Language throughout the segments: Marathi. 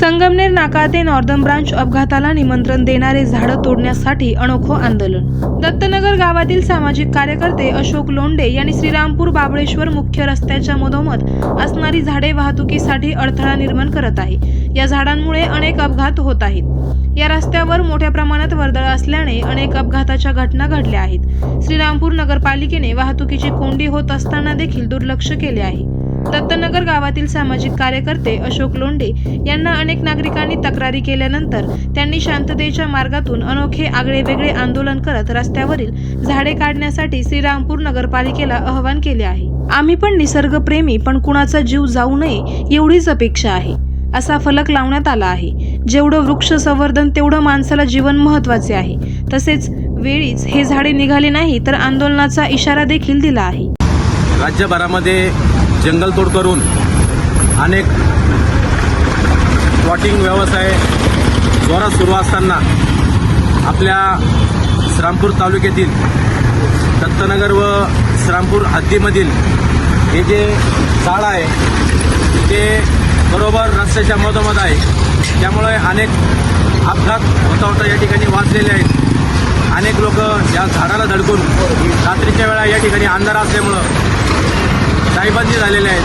संगमनेर नाका ते नॉर्दन ब्रांच अपघाताला निमंत्रण देणारे झाडं तोडण्यासाठी अनोखो आंदोलन. दत्तनगर गावातील सामाजिक कार्यकर्ते अशोक लोंडे यांनी श्रीरामपूर बाबळेश्वर मुख्य रस्त्याच्या मधोमध असणारी झाडे वाहतुकीसाठी अडथळा निर्माण करत आहे. या झाडांमुळे अनेक अपघात होत आहेत. या रस्त्यावर मोठ्या प्रमाणात वर्दळ असल्याने अनेक अपघाताच्या घटना घडल्या आहेत. श्रीरामपूर नगरपालिकेने वाहतुकीची कोंडी होत असताना देखील दुर्लक्ष केले आहे. दत्तनगर गावातील सामाजिक कार्यकर्ते अशोक लोंडे यांना अनेक नागरिकांनी तक्रारी केल्यानंतर त्यांनी शांततेच्या मार्गातून अनोखे आगळे वेगळे आंदोलन करत रस्त्यावरील झाडे काढण्यासाठी श्रीरामपूर नगरपालिकेला आवाहन केले आहे. आम्ही पण निसर्गप्रेमी पण कुणाचा जीव जाऊ नये एवढीच अपेक्षा आहे. असा फलक लावण्यात आला आहे. जेवढं वृक्ष संवर्धन तेवढं माणसाला जीवन महत्त्वाचे आहे. तसेच वेळीच हे झाडे निघाले नाही तर आंदोलनाचा इशारा देखील दिला आहे. राज्यभरामध्ये जंगलतोड करून अनेक प्लॉटिंग व्यवसाय जोरात सुरू असताना आपल्या श्रामपूर तालुक्यातील दत्तनगर व श्रामपूर हद्दीमधील हे जे झाड आहे ते बरोबर रस्त्याच्या मधोमध आहे. त्यामुळे अनेक अपघात होता होता या ठिकाणी वाचलेले आहेत. अनेक लोक या झाडाला धडकून रात्रीच्या वेळा या ठिकाणी अंधार असल्यामुळं टाईबंदी झालेले आहेत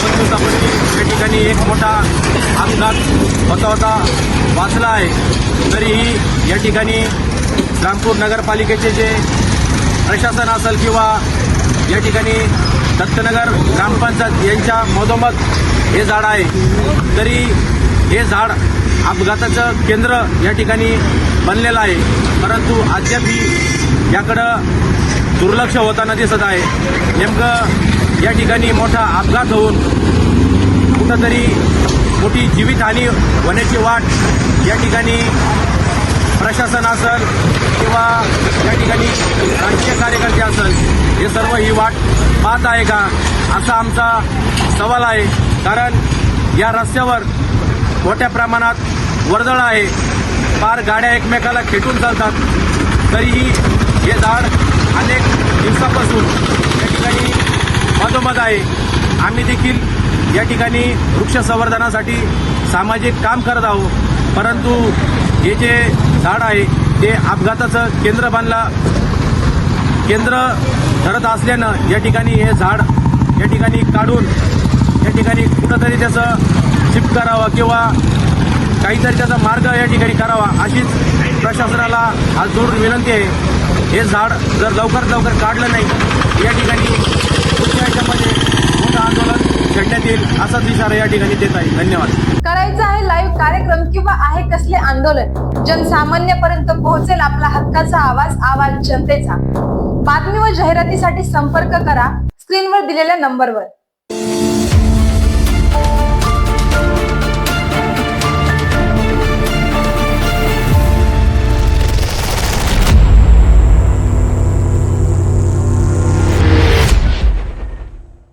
दोन दिवसापूर्वी या ठिकाणी एक मोठा अपघात होता होता वाचला आहे. तरीही या ठिकाणी रामपूर नगरपालिकेचे जे प्रशासन असेल किंवा या ठिकाणी दत्तनगर ग्रामपंचायत यांच्या मधोमध हे झाड आहे. तरी हे झाड अपघाताचं केंद्र या ठिकाणी बनलेलं आहे. परंतु अद्यापही याकडं दुर्लक्ष होताना दिसत आहे. नेमकं या ठिकाणी मोठा अपघात होऊन कुठंतरी मोठी जीवितहानी होण्याची वाट या ठिकाणी प्रशासन असेल किंवा या ठिकाणी राजकीय कार्यकर्ते असेल हे सर्व ही वाट पाहत आहे का? असा आमचा सवाल आहे. कारण या रस्त्यावर मोठ्या प्रमाणात वर्दळ आहे. फार गाड्या एकमेकाला खेटून चालतात. तरीही हे झाड अनेक दिवसापासून या ठिकाणी मधोमध आहे आम्ही देखील या ठिकाणी वृक्ष संवर्धनासाठी सामाजिक काम करत आहोत. परंतु हे जे झाड आहे ते अपघाताचं केंद्र बांधला केंद्र ठरत असल्यानं या ठिकाणी हे झाड या ठिकाणी काढून या ठिकाणी कुठंतरी त्याचं शिफ्ट करावं किंवा काहीतरी त्याचा मार्ग या ठिकाणी करावा अशीच प्रशासनाला आज जोडून विनंती आहे. हे झाड जर लवकरात लवकर काढलं नाही या ठिकाणी पुढच्या याच्यामध्ये मोठं आंदोलन छेडण्यात येईल असाच इशारा या ठिकाणी देत आहे. धन्यवाद. करायचं आहे लाईव्ह कार्यक्रम किंवा आहे कसले आंदोलन जनसामान्यपर्यंत पोहोचेल आपला हक्काचा आवाज आवाज जनतेचा. बातमी व जाहिरातीसाठी संपर्क करा स्क्रीनवर दिलेल्या नंबरवर